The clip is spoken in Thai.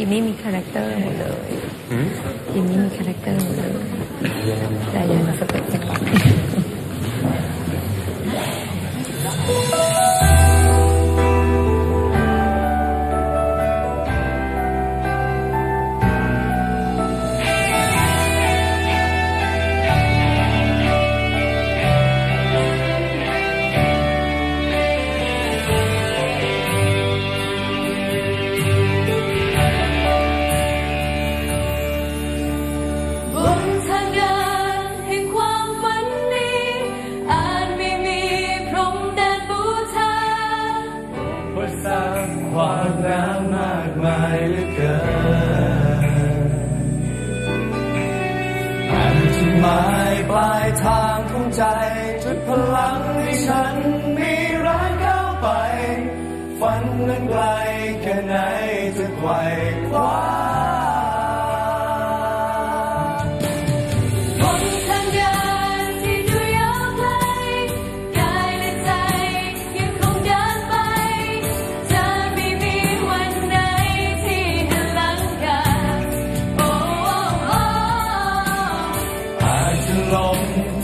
ทีมนี้มีคาแรคเตอร์หมดเลยหืมทีมนี้มีคาแรคเตอร์หมดเลยแต่ยังสเต็ปจังห ความน้ำมากมายเหลือเกินอ่านจุดหมายปลายทางของใจ จุดพลังให้ฉันมีรงก้าวไป ฝันนั้นไกลแค่ไหนจะไกวคว้า อ